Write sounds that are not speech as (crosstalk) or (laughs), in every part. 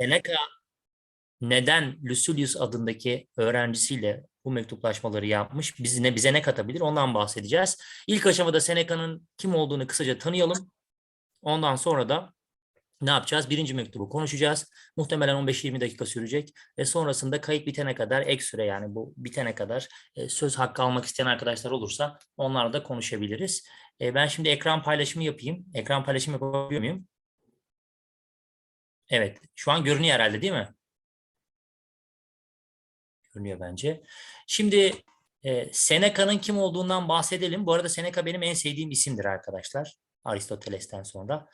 Seneca neden Lucilius adındaki öğrencisiyle bu mektuplaşmaları yapmış? Bizi ne, bize ne katabilir? Ondan bahsedeceğiz. İlk aşamada Seneca'nın kim olduğunu kısaca tanıyalım. Ondan sonra da ne yapacağız? Birinci mektubu konuşacağız. Muhtemelen 15-20 dakika sürecek ve sonrasında kayıt bitene kadar ek süre yani bu bitene kadar e, söz hakkı almak isteyen arkadaşlar olursa onlarla da konuşabiliriz. E, ben şimdi ekran paylaşımı yapayım. Ekran paylaşımı yapabiliyor muyum? Evet. Şu an görünüyor herhalde değil mi? Görünüyor bence. Şimdi e, Seneca'nın kim olduğundan bahsedelim. Bu arada Seneca benim en sevdiğim isimdir arkadaşlar. Aristoteles'ten sonra.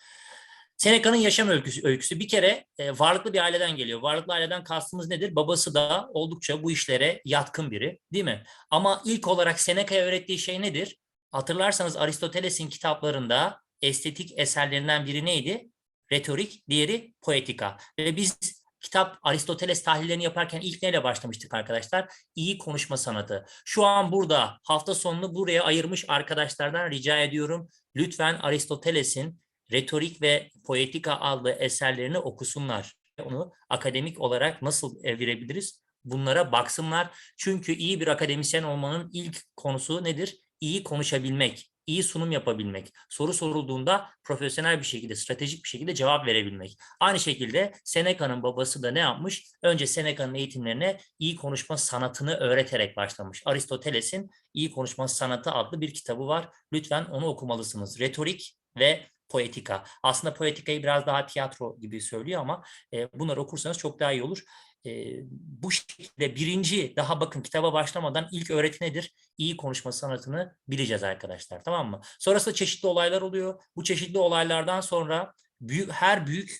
Seneca'nın yaşam öyküsü, öyküsü bir kere e, varlıklı bir aileden geliyor. Varlıklı aileden kastımız nedir? Babası da oldukça bu işlere yatkın biri değil mi? Ama ilk olarak Seneca'ya öğrettiği şey nedir? Hatırlarsanız Aristoteles'in kitaplarında estetik eserlerinden biri neydi? Retorik, diğeri poetika. Ve biz kitap Aristoteles tahlillerini yaparken ilk neyle başlamıştık arkadaşlar? İyi konuşma sanatı. Şu an burada hafta sonunu buraya ayırmış arkadaşlardan rica ediyorum. Lütfen Aristoteles'in retorik ve poetika adlı eserlerini okusunlar. Onu akademik olarak nasıl evirebiliriz? Bunlara baksınlar. Çünkü iyi bir akademisyen olmanın ilk konusu nedir? İyi konuşabilmek, iyi sunum yapabilmek, soru sorulduğunda profesyonel bir şekilde, stratejik bir şekilde cevap verebilmek. Aynı şekilde Seneca'nın babası da ne yapmış? Önce Seneca'nın eğitimlerine iyi konuşma sanatını öğreterek başlamış. Aristoteles'in İyi Konuşma Sanatı adlı bir kitabı var. Lütfen onu okumalısınız. Retorik ve poetika. Aslında poetikayı biraz daha tiyatro gibi söylüyor ama e, bunları okursanız çok daha iyi olur. E, bu şekilde birinci daha bakın kitaba başlamadan ilk öğreti nedir? İyi konuşma sanatını bileceğiz arkadaşlar tamam mı? Sonrasında çeşitli olaylar oluyor. Bu çeşitli olaylardan sonra büyük, her büyük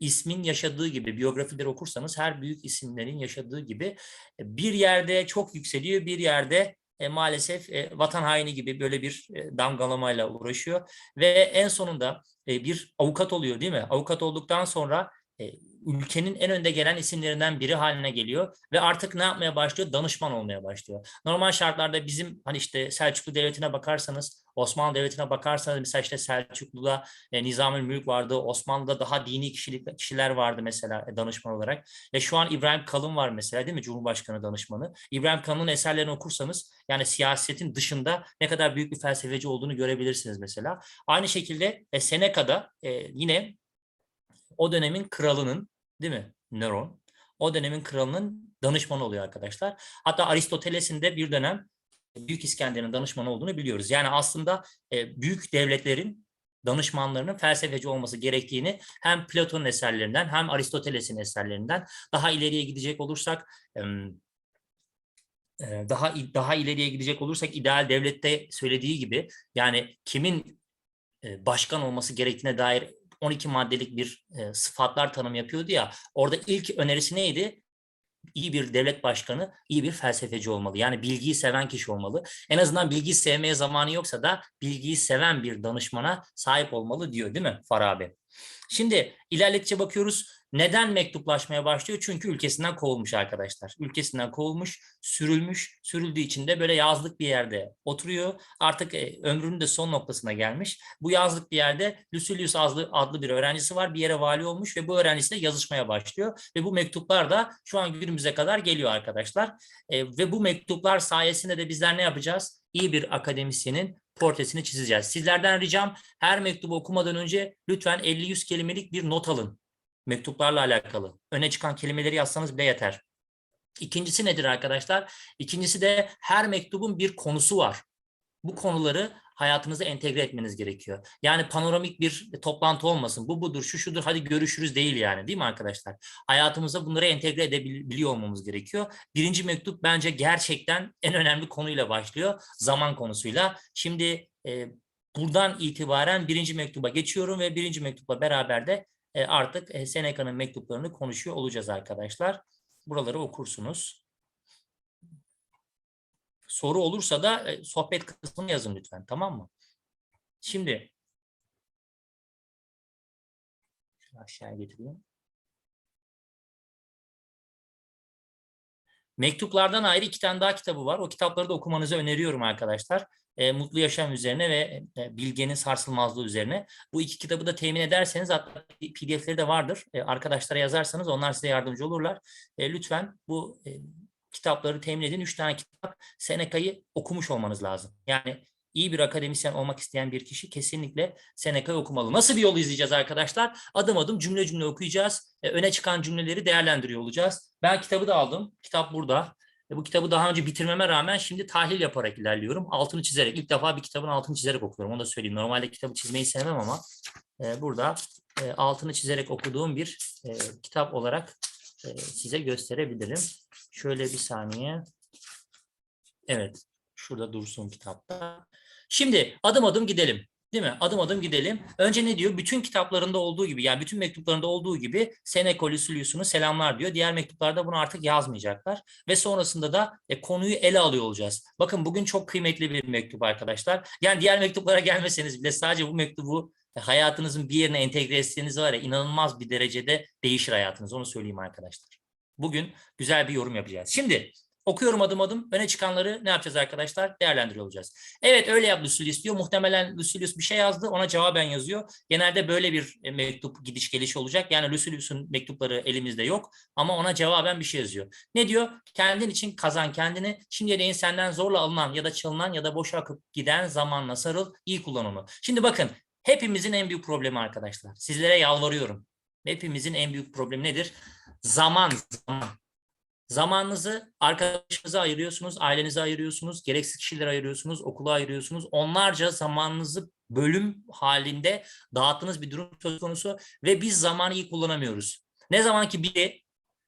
ismin yaşadığı gibi biyografileri okursanız her büyük isimlerin yaşadığı gibi e, bir yerde çok yükseliyor bir yerde e, maalesef e, vatan haini gibi böyle bir e, damgalamayla uğraşıyor ve en sonunda e, bir avukat oluyor değil mi? Avukat olduktan sonra e, ülkenin en önde gelen isimlerinden biri haline geliyor ve artık ne yapmaya başlıyor? Danışman olmaya başlıyor. Normal şartlarda bizim hani işte Selçuklu Devleti'ne bakarsanız, Osmanlı Devleti'ne bakarsanız mesela işte Selçuklu'da e, Nizamül Mülk vardı, Osmanlı'da daha dini kişilik, kişiler vardı mesela e, danışman olarak. Ve şu an İbrahim Kalın var mesela değil mi? Cumhurbaşkanı danışmanı. İbrahim Kalın'ın eserlerini okursanız yani siyasetin dışında ne kadar büyük bir felsefeci olduğunu görebilirsiniz mesela. Aynı şekilde e, Seneca'da e, yine o dönemin kralının değil mi? Neron. O dönemin kralının danışmanı oluyor arkadaşlar. Hatta Aristoteles'in de bir dönem Büyük İskender'in danışmanı olduğunu biliyoruz. Yani aslında e, büyük devletlerin danışmanlarının felsefeci olması gerektiğini hem Platon'un eserlerinden hem Aristoteles'in eserlerinden daha ileriye gidecek olursak daha daha ileriye gidecek olursak ideal devlette söylediği gibi yani kimin başkan olması gerektiğine dair 12 maddelik bir e, sıfatlar tanım yapıyordu ya. Orada ilk önerisi neydi? İyi bir devlet başkanı, iyi bir felsefeci olmalı. Yani bilgiyi seven kişi olmalı. En azından bilgiyi sevmeye zamanı yoksa da bilgiyi seven bir danışmana sahip olmalı diyor değil mi Farabi? Şimdi ilerledikçe bakıyoruz. Neden mektuplaşmaya başlıyor? Çünkü ülkesinden kovulmuş arkadaşlar. Ülkesinden kovulmuş, sürülmüş. Sürüldüğü için de böyle yazlık bir yerde oturuyor. Artık e, ömrünün de son noktasına gelmiş. Bu yazlık bir yerde Lucilius adlı, adlı bir öğrencisi var. Bir yere vali olmuş ve bu öğrencisiyle yazışmaya başlıyor. Ve bu mektuplar da şu an günümüze kadar geliyor arkadaşlar. E, ve bu mektuplar sayesinde de bizler ne yapacağız? İyi bir akademisyenin portresini çizeceğiz. Sizlerden ricam her mektubu okumadan önce lütfen 50-100 kelimelik bir not alın. Mektuplarla alakalı. Öne çıkan kelimeleri yazsanız bile yeter. İkincisi nedir arkadaşlar? İkincisi de her mektubun bir konusu var. Bu konuları hayatınıza entegre etmeniz gerekiyor. Yani panoramik bir toplantı olmasın. Bu budur, şu şudur, hadi görüşürüz değil yani değil mi arkadaşlar? Hayatımıza bunları entegre edebiliyor olmamız gerekiyor. Birinci mektup bence gerçekten en önemli konuyla başlıyor. Zaman konusuyla. Şimdi e, buradan itibaren birinci mektuba geçiyorum ve birinci mektupla beraber de artık e, Seneca'nın mektuplarını konuşuyor olacağız arkadaşlar. Buraları okursunuz. Soru olursa da e, sohbet kısmını yazın lütfen tamam mı? Şimdi aşağıya getireyim. Mektuplardan ayrı iki tane daha kitabı var. O kitapları da okumanızı öneriyorum arkadaşlar. E, Mutlu Yaşam üzerine ve e, Bilge'nin Sarsılmazlığı üzerine. Bu iki kitabı da temin ederseniz hatta PDF'leri de vardır. E, arkadaşlara yazarsanız onlar size yardımcı olurlar. E, lütfen bu e, kitapları temin edin. Üç tane kitap Seneca'yı okumuş olmanız lazım. Yani iyi bir akademisyen olmak isteyen bir kişi kesinlikle Seneca'yı okumalı. Nasıl bir yol izleyeceğiz arkadaşlar? Adım adım cümle cümle okuyacağız. E, öne çıkan cümleleri değerlendiriyor olacağız. Ben kitabı da aldım. Kitap burada. E, bu kitabı daha önce bitirmeme rağmen şimdi tahlil yaparak ilerliyorum. Altını çizerek. ilk defa bir kitabın altını çizerek okuyorum. Onu da söyleyeyim. Normalde kitabı çizmeyi sevmem ama e, burada e, altını çizerek okuduğum bir e, kitap olarak e, size gösterebilirim. Şöyle bir saniye. Evet. Şurada dursun kitapta. Şimdi adım adım gidelim. Değil mi? Adım adım gidelim. Önce ne diyor? Bütün kitaplarında olduğu gibi yani bütün mektuplarında olduğu gibi Seneca Lucilius'unu selamlar diyor. Diğer mektuplarda bunu artık yazmayacaklar. Ve sonrasında da e, konuyu ele alıyor olacağız. Bakın bugün çok kıymetli bir mektup arkadaşlar. Yani diğer mektuplara (laughs) gelmeseniz bile sadece bu mektubu e, hayatınızın bir yerine entegre etseniz var ya inanılmaz bir derecede değişir hayatınız. Onu söyleyeyim arkadaşlar. Bugün güzel bir yorum yapacağız. Şimdi Okuyorum adım adım. Öne çıkanları ne yapacağız arkadaşlar? Değerlendiriyor olacağız. Evet öyle yap Lucilius diyor. Muhtemelen Lucilius bir şey yazdı. Ona cevaben yazıyor. Genelde böyle bir e, mektup gidiş geliş olacak. Yani Lucilius'un mektupları elimizde yok. Ama ona cevaben bir şey yazıyor. Ne diyor? Kendin için kazan kendini. Şimdiye değin senden zorla alınan ya da çalınan ya da boşa akıp giden zamanla sarıl. İyi kullan onu. Şimdi bakın hepimizin en büyük problemi arkadaşlar. Sizlere yalvarıyorum. Hepimizin en büyük problemi nedir? Zaman. Zaman. Zamanınızı arkadaşınıza ayırıyorsunuz, ailenize ayırıyorsunuz, gereksiz kişilere ayırıyorsunuz, okula ayırıyorsunuz. Onlarca zamanınızı bölüm halinde dağıttığınız bir durum söz konusu ve biz zamanı iyi kullanamıyoruz. Ne zaman ki biri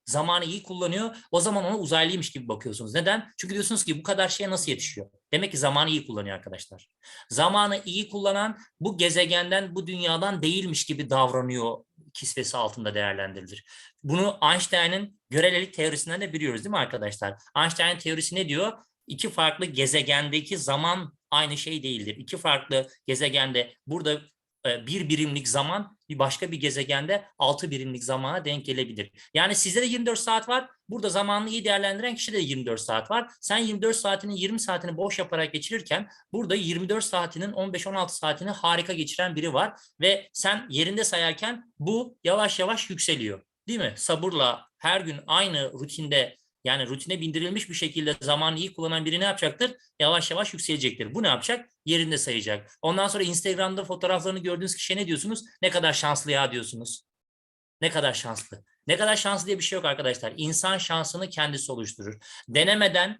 zamanı iyi kullanıyor, o zaman ona uzaylıymış gibi bakıyorsunuz. Neden? Çünkü diyorsunuz ki bu kadar şeye nasıl yetişiyor? Demek ki zamanı iyi kullanıyor arkadaşlar. Zamanı iyi kullanan bu gezegenden, bu dünyadan değilmiş gibi davranıyor kisvesi altında değerlendirilir. Bunu Einstein'ın görelilik teorisinden de biliyoruz değil mi arkadaşlar? Einstein teorisi ne diyor? İki farklı gezegendeki zaman aynı şey değildir. İki farklı gezegende burada e, bir birimlik zaman bir başka bir gezegende altı birimlik zamana denk gelebilir. Yani sizde de 24 saat var. Burada zamanını iyi değerlendiren kişide de 24 saat var. Sen 24 saatinin 20 saatini boş yaparak geçirirken burada 24 saatinin 15-16 saatini harika geçiren biri var ve sen yerinde sayarken bu yavaş yavaş yükseliyor. Değil mi? Sabırla her gün aynı rutinde yani rutine bindirilmiş bir şekilde zamanı iyi kullanan biri ne yapacaktır? Yavaş yavaş yükselecektir. Bu ne yapacak? Yerinde sayacak. Ondan sonra Instagram'da fotoğraflarını gördüğünüz kişiye ne diyorsunuz? Ne kadar şanslı ya diyorsunuz. Ne kadar şanslı. Ne kadar şanslı diye bir şey yok arkadaşlar. İnsan şansını kendisi oluşturur. Denemeden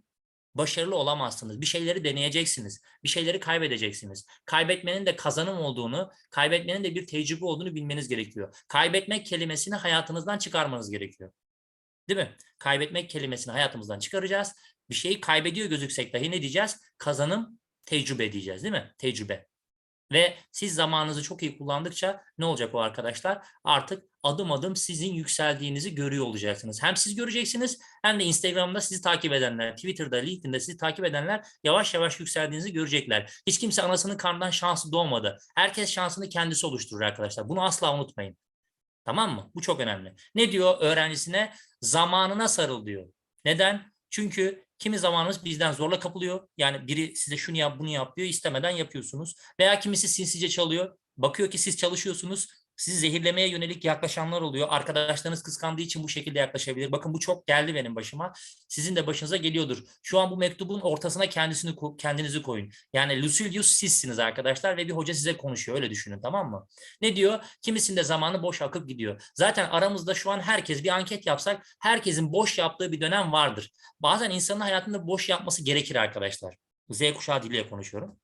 başarılı olamazsınız. Bir şeyleri deneyeceksiniz. Bir şeyleri kaybedeceksiniz. Kaybetmenin de kazanım olduğunu, kaybetmenin de bir tecrübe olduğunu bilmeniz gerekiyor. Kaybetmek kelimesini hayatınızdan çıkarmanız gerekiyor. Değil mi? Kaybetmek kelimesini hayatımızdan çıkaracağız. Bir şeyi kaybediyor gözüksek dahi ne diyeceğiz? Kazanım, tecrübe diyeceğiz değil mi? Tecrübe. Ve siz zamanınızı çok iyi kullandıkça ne olacak o arkadaşlar? Artık adım adım sizin yükseldiğinizi görüyor olacaksınız. Hem siz göreceksiniz hem de Instagram'da sizi takip edenler, Twitter'da, LinkedIn'de sizi takip edenler yavaş yavaş yükseldiğinizi görecekler. Hiç kimse anasının karnından şansı doğmadı. Herkes şansını kendisi oluşturur arkadaşlar. Bunu asla unutmayın. Tamam mı? Bu çok önemli. Ne diyor öğrencisine? Zamanına sarıl diyor. Neden? Çünkü kimi zamanımız bizden zorla kapılıyor. Yani biri size şunu yap bunu yap diyor istemeden yapıyorsunuz. Veya kimisi sinsice çalıyor. Bakıyor ki siz çalışıyorsunuz. Sizi zehirlemeye yönelik yaklaşanlar oluyor. Arkadaşlarınız kıskandığı için bu şekilde yaklaşabilir. Bakın bu çok geldi benim başıma. Sizin de başınıza geliyordur. Şu an bu mektubun ortasına kendisini kendinizi koyun. Yani Lucilius sizsiniz arkadaşlar ve bir hoca size konuşuyor. Öyle düşünün tamam mı? Ne diyor? Kimisinde zamanı boş akıp gidiyor. Zaten aramızda şu an herkes bir anket yapsak herkesin boş yaptığı bir dönem vardır. Bazen insanın hayatında boş yapması gerekir arkadaşlar. Z kuşağı diliyle konuşuyorum.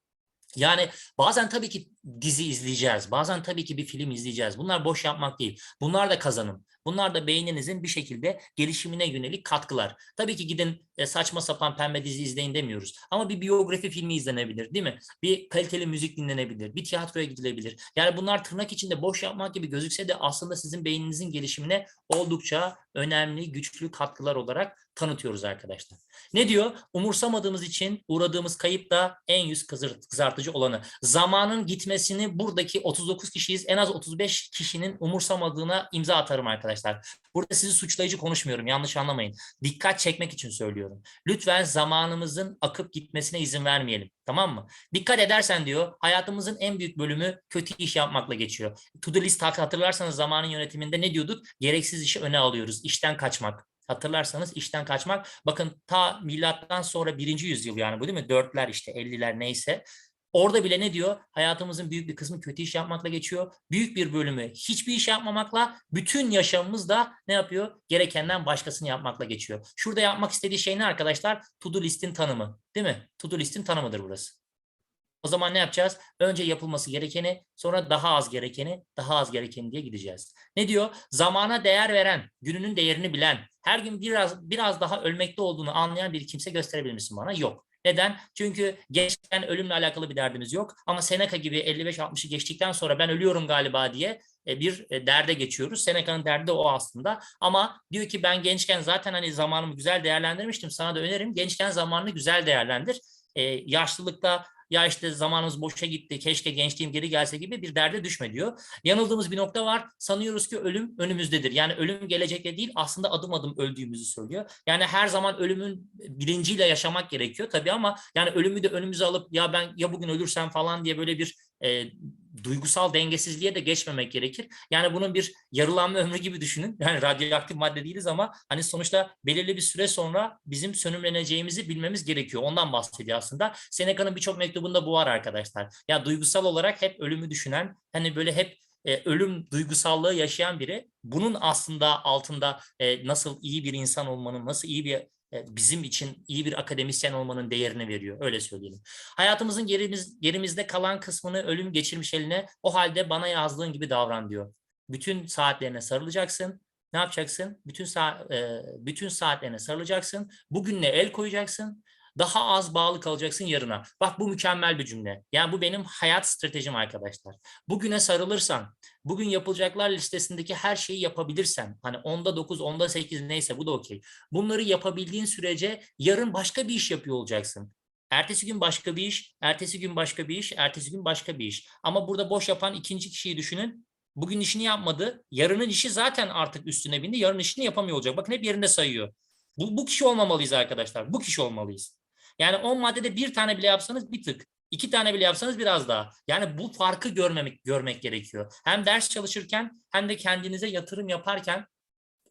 Yani bazen tabii ki dizi izleyeceğiz. Bazen tabii ki bir film izleyeceğiz. Bunlar boş yapmak değil. Bunlar da kazanım. Bunlar da beyninizin bir şekilde gelişimine yönelik katkılar. Tabii ki gidin e, saçma sapan pembe dizi izleyin demiyoruz. Ama bir biyografi filmi izlenebilir değil mi? Bir kaliteli müzik dinlenebilir. Bir tiyatroya gidilebilir. Yani bunlar tırnak içinde boş yapmak gibi gözükse de aslında sizin beyninizin gelişimine oldukça önemli, güçlü katkılar olarak tanıtıyoruz arkadaşlar. Ne diyor? Umursamadığımız için uğradığımız kayıp da en yüz kızartıcı olanı. Zamanın gitmesini buradaki 39 kişiyiz en az 35 kişinin umursamadığına imza atarım arkadaşlar arkadaşlar. Burada sizi suçlayıcı konuşmuyorum. Yanlış anlamayın. Dikkat çekmek için söylüyorum. Lütfen zamanımızın akıp gitmesine izin vermeyelim. Tamam mı? Dikkat edersen diyor hayatımızın en büyük bölümü kötü iş yapmakla geçiyor. To do list hatırlarsanız zamanın yönetiminde ne diyorduk? Gereksiz işi öne alıyoruz. İşten kaçmak. Hatırlarsanız işten kaçmak. Bakın ta milattan sonra birinci yüzyıl yani bu değil mi? Dörtler işte elliler neyse. Orada bile ne diyor? Hayatımızın büyük bir kısmı kötü iş yapmakla geçiyor. Büyük bir bölümü hiçbir iş yapmamakla, bütün yaşamımız da ne yapıyor? Gerekenden başkasını yapmakla geçiyor. Şurada yapmak istediği şey ne arkadaşlar? To do listin tanımı. Değil mi? To do listin tanımıdır burası. O zaman ne yapacağız? Önce yapılması gerekeni, sonra daha az gerekeni, daha az gerekeni diye gideceğiz. Ne diyor? Zamana değer veren, gününün değerini bilen, her gün biraz biraz daha ölmekte olduğunu anlayan bir kimse gösterebilir misin bana? Yok. Neden? Çünkü gençken ölümle alakalı bir derdimiz yok. Ama Seneca gibi 55-60'ı geçtikten sonra ben ölüyorum galiba diye e, bir e, derde geçiyoruz. Seneca'nın derdi de o aslında. Ama diyor ki ben gençken zaten hani zamanımı güzel değerlendirmiştim. Sana da öneririm. Gençken zamanını güzel değerlendir. E, yaşlılıkta ya işte zamanımız boşa gitti, keşke gençliğim geri gelse gibi bir derde düşme diyor. Yanıldığımız bir nokta var. Sanıyoruz ki ölüm önümüzdedir. Yani ölüm gelecekte değil aslında adım adım öldüğümüzü söylüyor. Yani her zaman ölümün bilinciyle yaşamak gerekiyor tabii ama yani ölümü de önümüze alıp ya ben ya bugün ölürsem falan diye böyle bir e, duygusal dengesizliğe de geçmemek gerekir. Yani bunun bir yarılanma ömrü gibi düşünün. Yani radyoaktif madde değiliz ama hani sonuçta belirli bir süre sonra bizim sönümleneceğimizi bilmemiz gerekiyor. Ondan bahsediyor aslında. Seneca'nın birçok mektubunda bu var arkadaşlar. Ya duygusal olarak hep ölümü düşünen, hani böyle hep e, ölüm duygusallığı yaşayan biri bunun aslında altında e, nasıl iyi bir insan olmanın, nasıl iyi bir bizim için iyi bir akademisyen olmanın değerini veriyor. Öyle söyleyelim. Hayatımızın gerimiz, gerimizde kalan kısmını ölüm geçirmiş eline o halde bana yazdığın gibi davran diyor. Bütün saatlerine sarılacaksın. Ne yapacaksın? Bütün saat, e, bütün saatlerine sarılacaksın. Bugünle el koyacaksın. Daha az bağlı kalacaksın yarına. Bak bu mükemmel bir cümle. Yani bu benim hayat stratejim arkadaşlar. Bugüne sarılırsan, bugün yapılacaklar listesindeki her şeyi yapabilirsen, hani onda 9, onda 8 neyse bu da okey. Bunları yapabildiğin sürece yarın başka bir iş yapıyor olacaksın. Ertesi gün başka bir iş, ertesi gün başka bir iş, ertesi gün başka bir iş. Ama burada boş yapan ikinci kişiyi düşünün. Bugün işini yapmadı. Yarının işi zaten artık üstüne bindi. Yarın işini yapamıyor olacak. Bakın hep yerinde sayıyor. Bu, bu kişi olmamalıyız arkadaşlar. Bu kişi olmalıyız. Yani 10 maddede bir tane bile yapsanız bir tık. iki tane bile yapsanız biraz daha. Yani bu farkı görmemek, görmek gerekiyor. Hem ders çalışırken hem de kendinize yatırım yaparken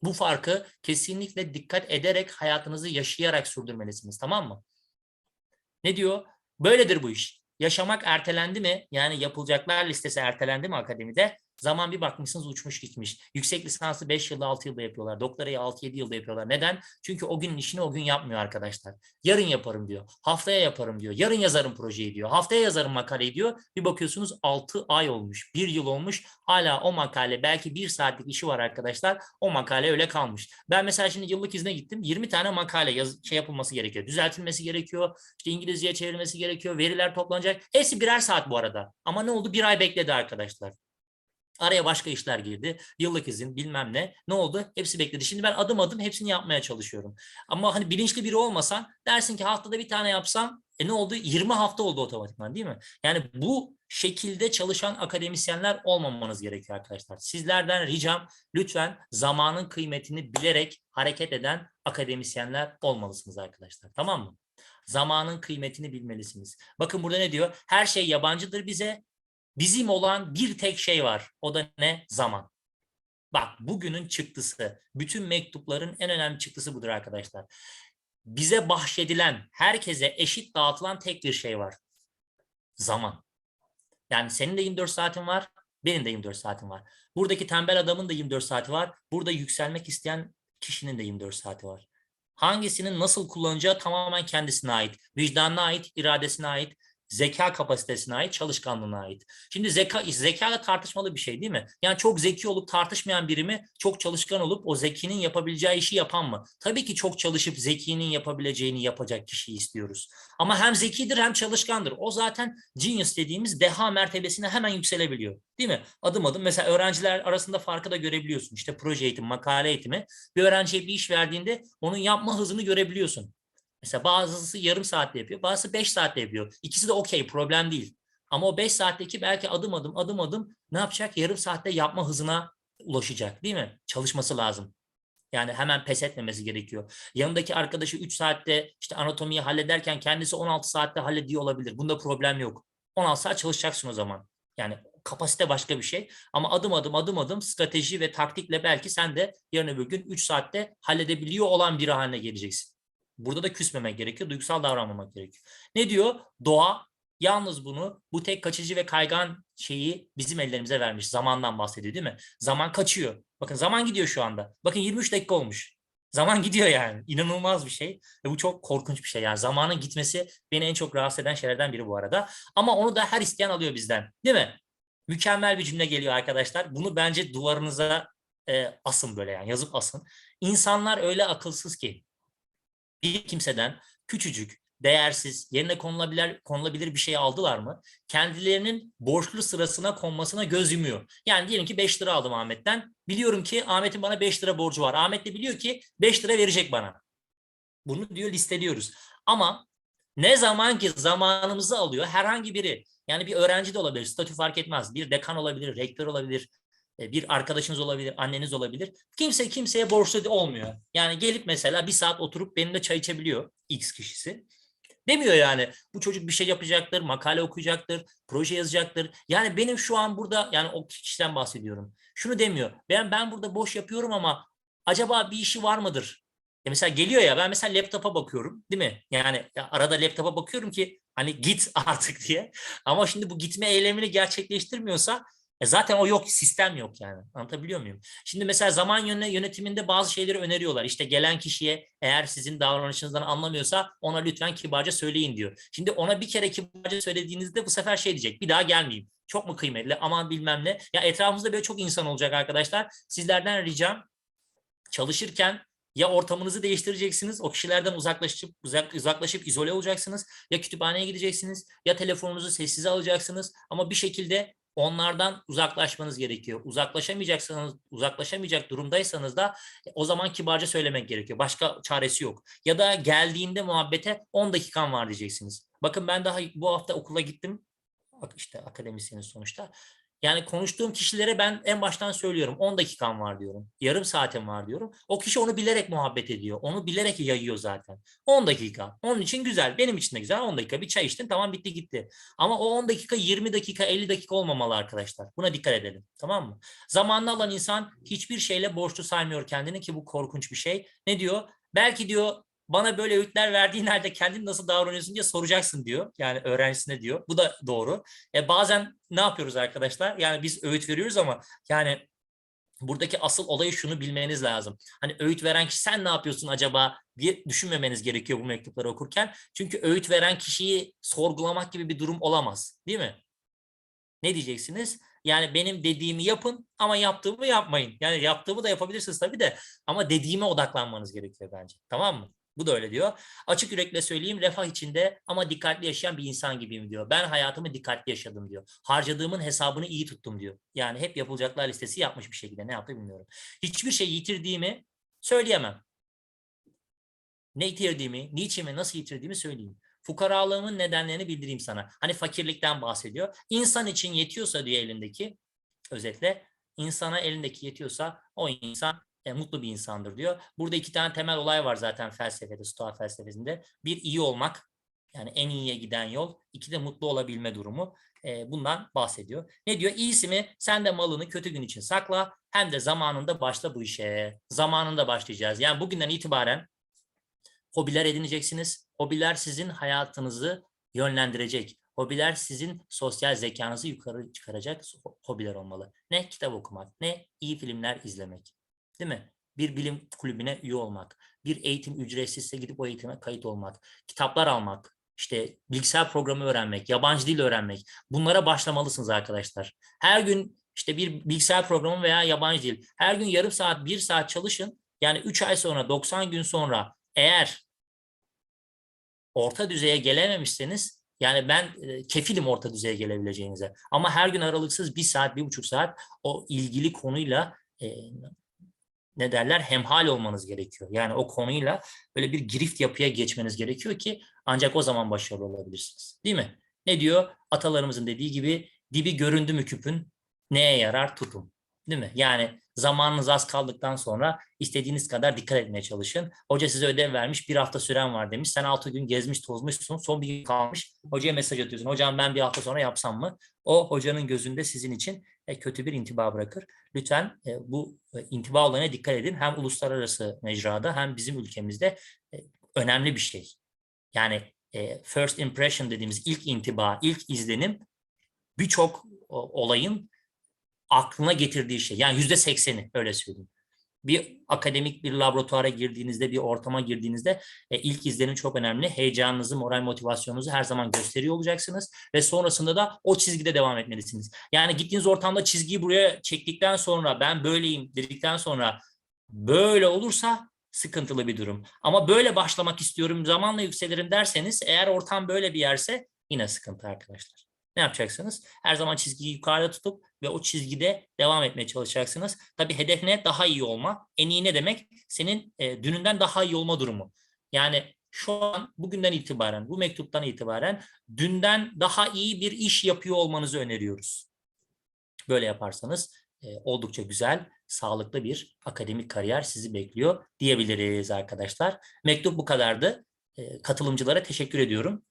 bu farkı kesinlikle dikkat ederek hayatınızı yaşayarak sürdürmelisiniz. Tamam mı? Ne diyor? Böyledir bu iş. Yaşamak ertelendi mi? Yani yapılacaklar listesi ertelendi mi akademide? Zaman bir bakmışsınız uçmuş gitmiş. Yüksek lisansı 5 yılda 6 yılda yapıyorlar. Doktorayı 6-7 yılda yapıyorlar. Neden? Çünkü o günün işini o gün yapmıyor arkadaşlar. Yarın yaparım diyor. Haftaya yaparım diyor. Yarın yazarım projeyi diyor. Haftaya yazarım makaleyi diyor. Bir bakıyorsunuz 6 ay olmuş. 1 yıl olmuş. Hala o makale belki 1 saatlik işi var arkadaşlar. O makale öyle kalmış. Ben mesela şimdi yıllık izne gittim. 20 tane makale yaz, şey yapılması gerekiyor. Düzeltilmesi gerekiyor. İşte İngilizceye çevrilmesi gerekiyor. Veriler toplanacak. Hepsi birer saat bu arada. Ama ne oldu? Bir ay bekledi arkadaşlar. Araya başka işler girdi. Yıllık izin bilmem ne. Ne oldu? Hepsi bekledi. Şimdi ben adım adım hepsini yapmaya çalışıyorum. Ama hani bilinçli biri olmasan dersin ki haftada bir tane yapsam e ne oldu? 20 hafta oldu otomatikman değil mi? Yani bu şekilde çalışan akademisyenler olmamanız gerekiyor arkadaşlar. Sizlerden ricam lütfen zamanın kıymetini bilerek hareket eden akademisyenler olmalısınız arkadaşlar. Tamam mı? Zamanın kıymetini bilmelisiniz. Bakın burada ne diyor? Her şey yabancıdır bize Bizim olan bir tek şey var. O da ne? Zaman. Bak bugünün çıktısı, bütün mektupların en önemli çıktısı budur arkadaşlar. Bize bahşedilen, herkese eşit dağıtılan tek bir şey var. Zaman. Yani senin de 24 saatin var, benim de 24 saatim var. Buradaki tembel adamın da 24 saati var. Burada yükselmek isteyen kişinin de 24 saati var. Hangisinin nasıl kullanacağı tamamen kendisine ait. Vicdanına ait, iradesine ait zeka kapasitesine ait, çalışkanlığına ait. Şimdi zeka zeka da tartışmalı bir şey değil mi? Yani çok zeki olup tartışmayan biri mi, çok çalışkan olup o zekinin yapabileceği işi yapan mı? Tabii ki çok çalışıp zekinin yapabileceğini yapacak kişiyi istiyoruz. Ama hem zekidir hem çalışkandır. O zaten genius dediğimiz deha mertebesine hemen yükselebiliyor. Değil mi? Adım adım mesela öğrenciler arasında farkı da görebiliyorsun. İşte proje eğitimi, makale eğitimi. Bir öğrenciye bir iş verdiğinde onun yapma hızını görebiliyorsun. Mesela bazısı yarım saatte yapıyor, bazısı 5 saatte yapıyor. İkisi de okey, problem değil. Ama o 5 saatteki belki adım adım adım adım ne yapacak? Yarım saatte yapma hızına ulaşacak değil mi? Çalışması lazım. Yani hemen pes etmemesi gerekiyor. Yanındaki arkadaşı 3 saatte işte anatomiyi hallederken kendisi 16 saatte hallediyor olabilir. Bunda problem yok. 16 saat çalışacaksın o zaman. Yani kapasite başka bir şey. Ama adım adım adım adım strateji ve taktikle belki sen de yarın öbür gün 3 saatte halledebiliyor olan biri haline geleceksin. Burada da küsmemek gerekiyor. Duygusal davranmamak gerekiyor. Ne diyor? Doğa yalnız bunu bu tek kaçıcı ve kaygan şeyi bizim ellerimize vermiş. Zamandan bahsediyor değil mi? Zaman kaçıyor. Bakın zaman gidiyor şu anda. Bakın 23 dakika olmuş. Zaman gidiyor yani. İnanılmaz bir şey. Ve bu çok korkunç bir şey. Yani zamanın gitmesi beni en çok rahatsız eden şeylerden biri bu arada. Ama onu da her isteyen alıyor bizden. Değil mi? Mükemmel bir cümle geliyor arkadaşlar. Bunu bence duvarınıza e, asın böyle yani yazıp asın. İnsanlar öyle akılsız ki bir kimseden küçücük, değersiz, yerine konulabilir, konulabilir bir şey aldılar mı? Kendilerinin borçlu sırasına konmasına göz yumuyor. Yani diyelim ki 5 lira aldım Ahmet'ten. Biliyorum ki Ahmet'in bana 5 lira borcu var. Ahmet de biliyor ki 5 lira verecek bana. Bunu diyor listeliyoruz. Ama ne zaman ki zamanımızı alıyor herhangi biri yani bir öğrenci de olabilir, statü fark etmez. Bir dekan olabilir, rektör olabilir, bir arkadaşınız olabilir, anneniz olabilir. Kimse kimseye borçlu olmuyor. Yani gelip mesela bir saat oturup benimle çay içebiliyor X kişisi. Demiyor yani bu çocuk bir şey yapacaktır, makale okuyacaktır, proje yazacaktır. Yani benim şu an burada yani o kişiden bahsediyorum. Şunu demiyor. Ben ben burada boş yapıyorum ama acaba bir işi var mıdır? Ya mesela geliyor ya ben mesela laptopa bakıyorum değil mi? Yani arada laptopa bakıyorum ki hani git (laughs) artık diye. Ama şimdi bu gitme eylemini gerçekleştirmiyorsa e zaten o yok, sistem yok yani. Anlatabiliyor muyum? Şimdi mesela zaman yönetiminde bazı şeyleri öneriyorlar. İşte gelen kişiye eğer sizin davranışınızdan anlamıyorsa ona lütfen kibarca söyleyin diyor. Şimdi ona bir kere kibarca söylediğinizde bu sefer şey diyecek. Bir daha gelmeyeyim. Çok mu kıymetli? Aman bilmem ne. Ya etrafımızda böyle çok insan olacak arkadaşlar. Sizlerden ricam çalışırken ya ortamınızı değiştireceksiniz, o kişilerden uzaklaşıp uzak, uzaklaşıp izole olacaksınız. Ya kütüphaneye gideceksiniz, ya telefonunuzu sessize alacaksınız. Ama bir şekilde onlardan uzaklaşmanız gerekiyor. Uzaklaşamayacaksanız, uzaklaşamayacak durumdaysanız da e, o zaman kibarca söylemek gerekiyor. Başka çaresi yok. Ya da geldiğinde muhabbete 10 dakikan var diyeceksiniz. Bakın ben daha bu hafta okula gittim. İşte akademisyeniz sonuçta. Yani konuştuğum kişilere ben en baştan söylüyorum 10 dakikam var diyorum. Yarım saatim var diyorum. O kişi onu bilerek muhabbet ediyor. Onu bilerek yayıyor zaten. 10 dakika. Onun için güzel. Benim için de güzel. 10 dakika bir çay içtin tamam bitti gitti. Ama o 10 dakika 20 dakika 50 dakika olmamalı arkadaşlar. Buna dikkat edelim. Tamam mı? Zamanlı alan insan hiçbir şeyle borçlu saymıyor kendini ki bu korkunç bir şey. Ne diyor? Belki diyor bana böyle öğütler verdiğin halde kendin nasıl davranıyorsun diye soracaksın diyor. Yani öğrencisine diyor. Bu da doğru. E bazen ne yapıyoruz arkadaşlar? Yani biz öğüt veriyoruz ama yani buradaki asıl olayı şunu bilmeniz lazım. Hani öğüt veren kişi sen ne yapıyorsun acaba diye düşünmemeniz gerekiyor bu mektupları okurken. Çünkü öğüt veren kişiyi sorgulamak gibi bir durum olamaz. Değil mi? Ne diyeceksiniz? Yani benim dediğimi yapın ama yaptığımı yapmayın. Yani yaptığımı da yapabilirsiniz tabii de ama dediğime odaklanmanız gerekiyor bence. Tamam mı? Bu da öyle diyor. Açık yürekle söyleyeyim refah içinde ama dikkatli yaşayan bir insan gibiyim diyor. Ben hayatımı dikkatli yaşadım diyor. Harcadığımın hesabını iyi tuttum diyor. Yani hep yapılacaklar listesi yapmış bir şekilde. Ne yaptı bilmiyorum. Hiçbir şey yitirdiğimi söyleyemem. Ne yitirdiğimi, niçin ve nasıl yitirdiğimi söyleyeyim. Fukaralığımın nedenlerini bildireyim sana. Hani fakirlikten bahsediyor. İnsan için yetiyorsa diyor elindeki, özetle insana elindeki yetiyorsa o insan e, mutlu bir insandır diyor. Burada iki tane temel olay var zaten felsefede, Stoa felsefesinde. Bir iyi olmak, yani en iyiye giden yol. iki de mutlu olabilme durumu. E, bundan bahsediyor. Ne diyor? İyisi mi? Sen de malını kötü gün için sakla. Hem de zamanında başla bu işe. Zamanında başlayacağız. Yani bugünden itibaren hobiler edineceksiniz. Hobiler sizin hayatınızı yönlendirecek. Hobiler sizin sosyal zekanızı yukarı çıkaracak hobiler olmalı. Ne kitap okumak, ne iyi filmler izlemek. Değil mi? Bir bilim kulübüne üye olmak, bir eğitim ücretsizse gidip o eğitime kayıt olmak, kitaplar almak, işte bilgisayar programı öğrenmek, yabancı dil öğrenmek. Bunlara başlamalısınız arkadaşlar. Her gün işte bir bilgisayar programı veya yabancı dil. Her gün yarım saat, bir saat çalışın. Yani 3 ay sonra, 90 gün sonra eğer orta düzeye gelememişseniz yani ben e, kefilim orta düzeye gelebileceğinize. Ama her gün aralıksız bir saat, bir buçuk saat o ilgili konuyla e, ne derler hemhal olmanız gerekiyor. Yani o konuyla böyle bir girift yapıya geçmeniz gerekiyor ki ancak o zaman başarılı olabilirsiniz. Değil mi? Ne diyor? Atalarımızın dediği gibi dibi göründü mü küpün neye yarar tutun. Değil mi? Yani zamanınız az kaldıktan sonra istediğiniz kadar dikkat etmeye çalışın. Hoca size ödev vermiş, bir hafta süren var demiş. Sen altı gün gezmiş, tozmuşsun, son bir gün kalmış. Hocaya mesaj atıyorsun. Hocam ben bir hafta sonra yapsam mı? O hocanın gözünde sizin için e, kötü bir intiba bırakır. Lütfen e, bu e, intiba olayına dikkat edin. Hem uluslararası mecrada hem bizim ülkemizde önemli bir şey. Yani first impression dediğimiz ilk intiba, ilk izlenim birçok olayın aklına getirdiği şey. Yani yüzde sekseni öyle söyleyeyim. Bir akademik bir laboratuvara girdiğinizde, bir ortama girdiğinizde e, ilk izlenim çok önemli. Heyecanınızı, moral motivasyonunuzu her zaman gösteriyor olacaksınız ve sonrasında da o çizgide devam etmelisiniz. Yani gittiğiniz ortamda çizgiyi buraya çektikten sonra ben böyleyim dedikten sonra böyle olursa sıkıntılı bir durum. Ama böyle başlamak istiyorum, zamanla yükselirim derseniz eğer ortam böyle bir yerse yine sıkıntı arkadaşlar. Ne yapacaksınız? Her zaman çizgiyi yukarıda tutup ve o çizgide devam etmeye çalışacaksınız. Tabii hedef ne? Daha iyi olma. En iyi ne demek? Senin e, dününden daha iyi olma durumu. Yani şu an bugünden itibaren, bu mektuptan itibaren dünden daha iyi bir iş yapıyor olmanızı öneriyoruz. Böyle yaparsanız e, oldukça güzel, sağlıklı bir akademik kariyer sizi bekliyor diyebiliriz arkadaşlar. Mektup bu kadardı. E, katılımcılara teşekkür ediyorum.